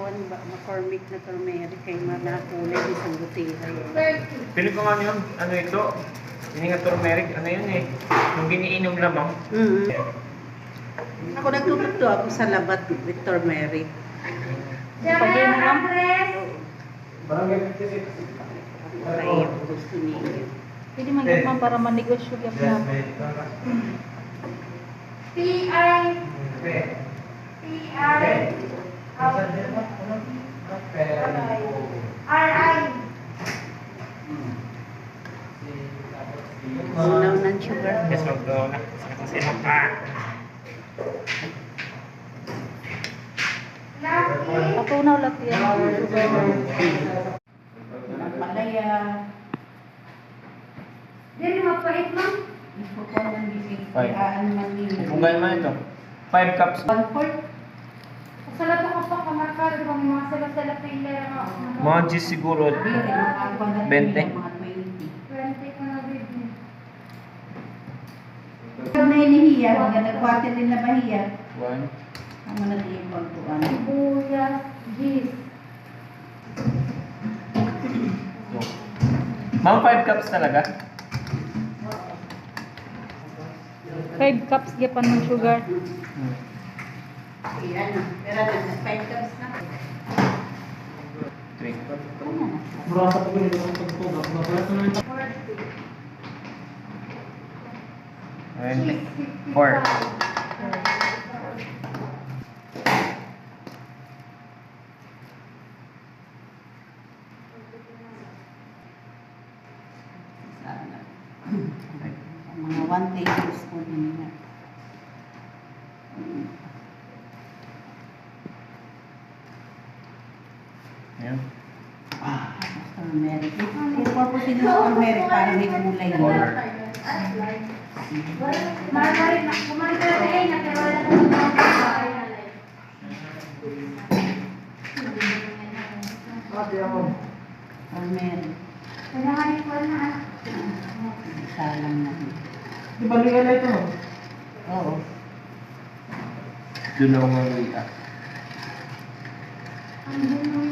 kuan ba McCormick na turmeric kay manakulay isang butila yun. Pili ko nga yun, ano ito? Hindi nga turmeric, ano yun eh. Yung giniinom lamang. Mm Ako nagtututo ako sa labat with turmeric. Pagay mo lang. Para yung gusto niyo. Pwede ma'am, para manegosyo gyud na. P.I. P.I. R.I. Unaw ng sugar. Yes, mag-go na. Kung sino. Lucky. Patunaw lang yan. Malaya. Dili mapait ma'am. Gusto ko ng bibig. Five. Man. Kung gano'n man ito. 5 cups. One fourth. Sala to ko pa kamarkado kung mga sala-sala pila nga. Mga G's siguro. Bili, makakuha na 20. Mga 20. 20 ko na bibili. Ikaw na hinihiya, mga nagwater din na bahiya. 1. Ang mga naging pagkuhan. Sibuyas, gis. Mga 5 cups talaga. 5 cups gyapon ng sugar. Hmm. Iyan na. Pero na, five cups na. 3. Cheese, 4. 55. Sana. Mga one tablespoon nila. Ayan. Turmeric. Yung purpose nila sa turmeric para may kulay na. Margaret, na- kumain ka na eh, na ng mga babae. Turmeric. Kailangan ko na. Salang na. Di ba na ito? Oo. Doon ako. Ang?